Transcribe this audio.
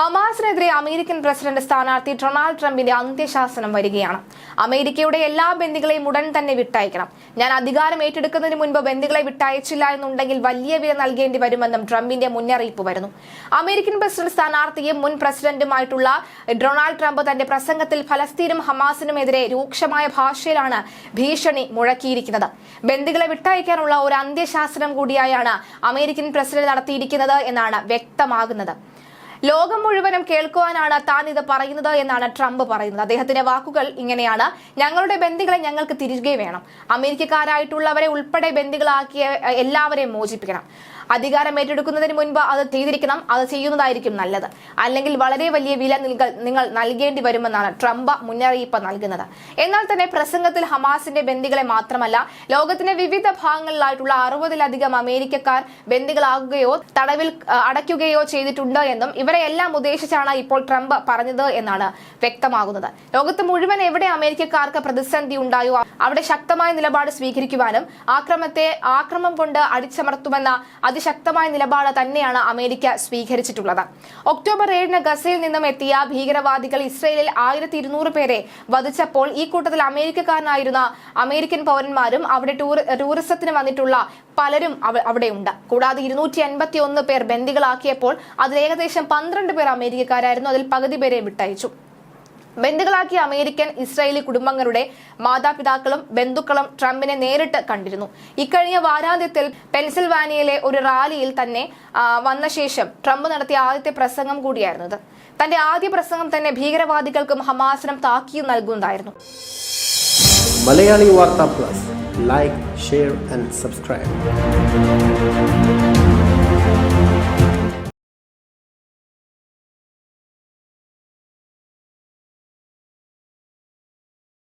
ഹമാസിനെതിരെ American president സ്ഥാനാർത്ഥി Donald ട്രംപിന്റെ അന്ത്യശാസനം വരികയാണ്. അമേരിക്കയുടെ എല്ലാ ബന്ദികളെയും ഉടൻ തന്നെ വിട്ടയക്കണം. ഞാൻ അധികാരം ഏറ്റെടുക്കുന്നതിന് മുൻപ് ബന്ദികളെ വിട്ടയച്ചില്ല എന്നുണ്ടെങ്കിൽ വലിയ വില നൽകേണ്ടി വരുമെന്നും ട്രംപിന്റെ മുന്നറിയിപ്പ് വരുന്നു. അമേരിക്കൻ പ്രസിഡന്റ് സ്ഥാനാർത്ഥിയും മുൻ പ്രസിഡന്റുമായിട്ടുള്ള ഡൊണാൾഡ് ട്രംപ് തന്റെ പ്രസംഗത്തിൽ ഫലസ്തീനും ഹമാസിനുമെതിരെ രൂക്ഷമായ ഭാഷയിലാണ് ഭീഷണി മുഴക്കിയിരിക്കുന്നത്. ബന്ദികളെ വിട്ടയക്കാനുള്ള ഒരു അന്ത്യശാസനം കൂടിയായാണ് അമേരിക്കൻ പ്രസിഡന്റ് നടത്തിയിരിക്കുന്നത് എന്നാണ് വ്യക്തമാകുന്നത്. ലോകം മുഴുവനും കേൾക്കുവാനാണ് താൻ ഇത് പറയുന്നത് എന്നാണ് ട്രംപ് പറയുന്നത്. അദ്ദേഹത്തിന്റെ വാക്കുകൾ ഇങ്ങനെയാണ്. ഞങ്ങളുടെ ബന്ധികളെ ഞങ്ങൾക്ക് തിരികെ വേണം. അമേരിക്കക്കാരായിട്ടുള്ളവരെ ഉൾപ്പെടെ ബന്ദികളാക്കിയ എല്ലാവരെയും മോചിപ്പിക്കണം. അധികാരം ഏറ്റെടുക്കുന്നതിന് മുൻപ് അത് ചെയ്തിരിക്കണം അത് ചെയ്യുന്നതായിരിക്കും നല്ലത്. അല്ലെങ്കിൽ വളരെ വലിയ വില നിങ്ങൾ നിങ്ങൾ നൽകേണ്ടി വരുമെന്നാണ് ട്രംപ് മുന്നറിയിപ്പ് നൽകുന്നത്. എന്നാൽ തന്നെ പ്രസംഗത്തിൽ ഹമാസിന്റെ ബന്ദികളെ മാത്രമല്ല ലോകത്തിന്റെ വിവിധ ഭാഗങ്ങളിലായിട്ടുള്ള അറുപതിലധികം അമേരിക്കക്കാർ ബന്ദികളാകുകയോ തടവിൽ അടയ്ക്കുകയോ ചെയ്തിട്ടുണ്ട് എന്നും ഇവരെ എല്ലാം ഉദ്ദേശിച്ചാണ് ഇപ്പോൾ ട്രംപ് പറഞ്ഞത് എന്നാണ് വ്യക്തമാകുന്നത്. ലോകത്ത് മുഴുവൻ എവിടെ അമേരിക്കക്കാർക്ക് പ്രതിസന്ധി ഉണ്ടായോ അവിടെ ശക്തമായ നിലപാട് സ്വീകരിക്കുവാനും ആക്രമത്തെ ആക്രമം കൊണ്ട് അടിച്ചമർത്തുമെന്ന അതിശക്തമായ നിലപാട് തന്നെയാണ് അമേരിക്ക സ്വീകരിച്ചിട്ടുള്ളത്. ഒക്ടോബർ ഏഴിന് ഗസയിൽ നിന്നും എത്തിയ ഭീകരവാദികൾ ഇസ്രയേലിൽ ആയിരത്തി ഇരുന്നൂറ് പേരെ വധിച്ചപ്പോൾ ഈ കൂട്ടത്തിൽ അമേരിക്കക്കാരനായിരുന്ന അമേരിക്കൻ പൗരന്മാരും അവിടെ ടൂറി- ടൂറിസത്തിന് വന്നിട്ടുള്ള പലരും അവിടെയുണ്ട്. കൂടാതെ ഇരുന്നൂറ്റി അൻപത്തി ഒന്ന് പേർ ബന്ദികളാക്കിയപ്പോൾ അതിൽ ഏകദേശം പന്ത്രണ്ട് പേർ അമേരിക്കക്കാരായിരുന്നു. അതിൽ പകുതി പേരെ വിട്ടയച്ചു. ബന്ധുക്കളാക്കിയ അമേരിക്കൻ ഇസ്രായേലി കുടുംബങ്ങളുടെ മാതാപിതാക്കളും ബന്ധുക്കളും ട്രംപിനെ നേരിട്ട് കണ്ടിരുന്നു. ഇക്കഴിഞ്ഞ വാരാന്ത്യത്തിൽ പെൻസിൽവാനിയയിലെ ഒരു റാലിയിൽ തന്നെ വന്ന ശേഷം ട്രംപ് നടത്തിയ ആദ്യത്തെ പ്രസംഗം കൂടിയായിരുന്നു തന്റെ ആദ്യ പ്രസംഗം തന്നെ ഭീകരവാദികൾക്കും ഹമാസിനും താക്കീത് നൽകുന്നതായിരുന്നു. Malayali Vartha plus. Like share and subscribe.